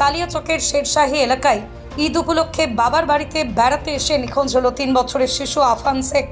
কালিয়াচকের শেরশাহী এলাকায় ঈদ উপলক্ষে বাবার বাড়িতে বেড়াতে এসে নিখোঁজ হলো তিন বছরের শিশু আফান শেখ।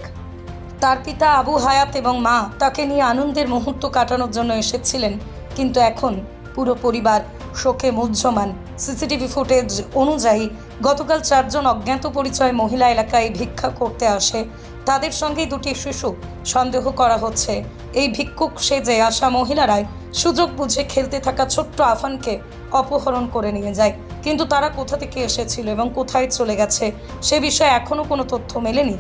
তার পিতা আবু হায়াত এবং মা তাকে নিয়ে আনন্দের মুহূর্ত কাটানোর জন্য এসেছিলেন, কিন্তু এখন পুরো পরিবার শোকে মুহ্যমান। সিসিটিভি ফুটেজ অনুযায়ী গতকাল চারজন অজ্ঞাত পরিচয় মহিলা এলাকায় ভিক্ষা করতে আসে। তাদের সঙ্গেই দুটি শিশু সন্দেহ করা হচ্ছে। এই ভিক্ষুক সেজে আসা মহিলারাই সুযোগ বুঝে খেলতে থাকা ছোট্ট আফানকে অপহরণ করে নিয়ে যায়। কিন্তু তারা কোথা থেকে এসেছিল এবং কোথায় চলে গেছে, সে বিষয়ে এখনও কোনো তথ্য মেলেনি।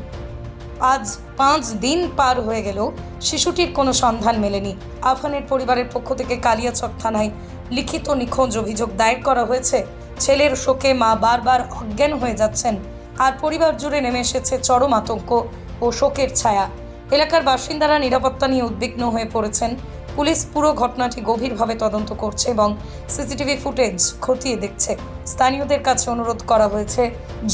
আজ পাঁচ দিন পার হয়ে গেল শিশুটির কোনো সন্ধান মেলেনি। আফানের পরিবারের পক্ষ থেকে কালিয়াচক থানায় লিখিত নিখোঁজ অভিযোগ দায়ের করা হয়েছে। ছেলের শোকে মা বারবার অজ্ঞান হয়ে যাচ্ছেন। আর পরিবার জুড়ে নেমে এসেছে চরম আতঙ্ক ও শোকের ছায়া। এলাকার বাসিন্দারা নিরাপত্তা নিয়ে উদ্বিগ্ন হয়ে পড়েছেন পুলিশ পুরো ঘটনাটি গভীরভাবে তদন্ত করছে এবং সিসিটিভি ফুটেজ খতিয়ে দেখছে। স্থানীয়দের কাছে অনুরোধ করা হয়েছে,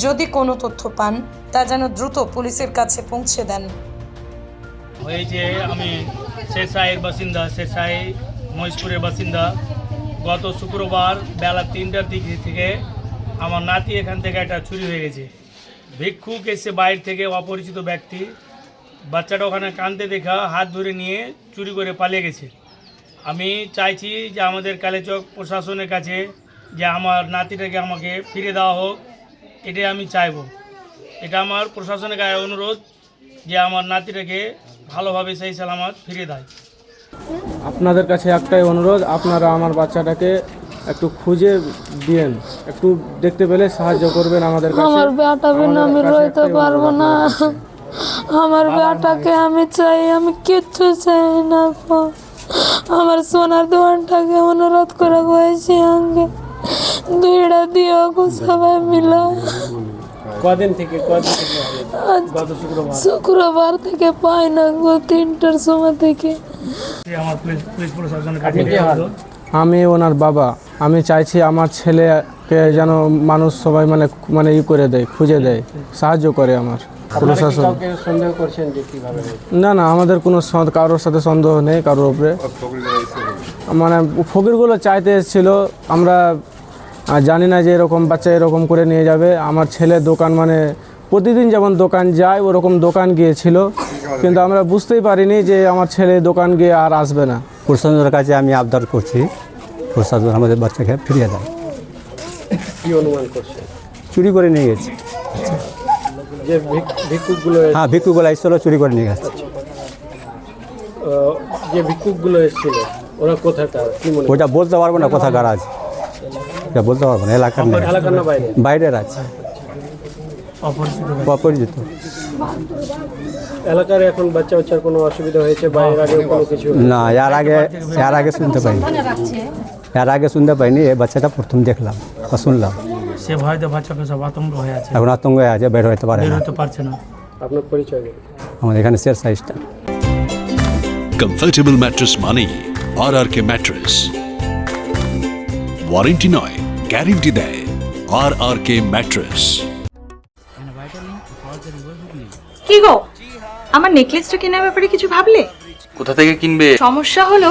যদি কোনো তথ্য পান, তা যেন দ্রুত পুলিশের কাছে পৌঁছে দেন। হয়েছে আমি শেরশাহের বাসিন্দা, শেরশাহী মহেশপুরের বাসিন্দা, গত শুক্রবার বেলা তিনটার দিক থেকে আমার নাতি এখান থেকে একটা চুরি হয়ে গেছে। ভিক্ষুক এসে বাইরে থেকে অপরিচিত ব্যক্তি বাচ্চাটা ওখানে কানতে দেখা হাত ধরে নিয়ে চুরি করে পালিয়ে গেছে। আমি চাইছি যে আমাদের কালেচক প্রশাসনের কাছে যে আমার নাতিটাকে আমাকে ফিরে দেওয়া হোক এটাই আমি চাইব। এটা আমার প্রশাসনের কাছে অনুরোধ যে আমার নাতিটাকে ভালোভাবে সেই সালামত ফিরে দেয়। আপনাদের কাছে একটাই অনুরোধ আপনারা আমার বাচ্চাটাকে একটু খুঁজে দিয়েন একটু দেখতে পেলে সাহায্য করবেন আমাদের কাছে। আমার বেটা বিনা আমি রইতে পারব না। আমার বেটাকে আমি চাই আমি কিচ্ছু চাই না। আমার সোনার দোকানটাকে অনুরোধ করে বলেছি আগে দুইটা দিও গো সবাই মিলে। কদিন থেকে শুক্রবার। শুক্রবার থেকে পাই না গো তিনটার সময় থেকে। আমি ওনার বাবা। আমি চাইছি আমার ছেলেকে যেন মানুষ সবাই মানে মানে ই করে দেয় খুঁজে দেয় সাহায্য করে আমার। প্রশাসন। সন্দেহ করছেন যে কীভাবে না না আমাদের কোনো কারোর সাথে সন্দেহ নেই কারোর উপরে। মানে ফকিরগুলো চাইতে এসেছিল আমরা জানি না যে এরকম বাচ্চা এরকম করে নিয়ে যাবে। আমার ছেলে দোকান মানে প্রতিদিন যেমন দোকান যায় ওরকম দোকান গিয়েছিল। কিন্তু আমরা বুঝতেই পারিনি যে আমার ছেলে দোকান গিয়ে আর আসবে না। প্রশাসনের কাছে আমি আবদার করছি প্রশাসন আমাদের বাচ্চাকে ফিরিয়ে দেয়। কি অনুমান করছেন? চুরি করে নিয়ে গেছে। যে ভিক- ভিক্ষুকগুলো হ্যাঁ ভিক্ষুগুলো এসেছিল চুরি করে নিয়ে গেছে। যে ভিক্ষুকগুলো এসেছিল ওরা কোথাকার? কি মনে ওটা বলতে পারব না কোথাকার আছে। এটা বলতে পারব না এলাকার না বাইরে? বাইরের আছে। অপরিচিত অপরিচিত। এলাকার এখন বাচ্চা বাচ্চার কোনো অসুবিধা হয়েছে? বা এর আগেও কোনো কিছু না এর আগে এর আগে শুনতে পাইনি। এর আগে শুনতে পাইনি এই বাচ্চাটা প্রথম দেখলাম বা শুনলাম। সে ভয়তে বাচ্চাকে সব আতঙ্ক হয়ে আছে। এখন আতঙ্ক হয়ে আছে বের হতে পারে বের না। হতে পারছে না। আপনার পরিচয় দিন আমাদের এখানে শের সাইজটা কমফর্টেবল ম্যাট্রেস মানেই R R K mattress warranty নয় গ্যারেন্টি দেয় আর আর কে ম্যাট্রেস কি গো? আমার নেকলেসটা কেনার ব্যাপারে কিছু ভাবলে? কোথা থেকে কিনবে? সমস্যা হলো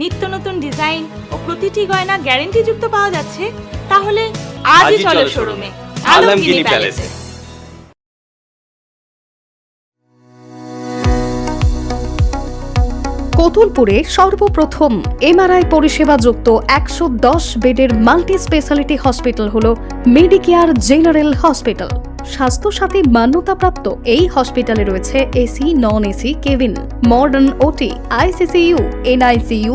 নিত্য নতুন ডিজাইন ও প্রতিটি গয়না গ্যারেন্টি যুক্ত পাওয়া যাচ্ছে তাহলে আজই চলো শোরুমে প্যালেসে। প্যালেসে কতুলপুরে সর্বপ্রথম এমআরআই পরিষেবা যুক্ত একশো দশ বেডের মাল্টি স্পেশালিটি হসপিটাল হল মেডিকেয়ার জেনারেল হসপিটাল। স্বাস্থ্যসাথী মান্যতাপ্রাপ্ত এই হসপিটালে রয়েছে AC non AC cabin modern OT ICCU NICU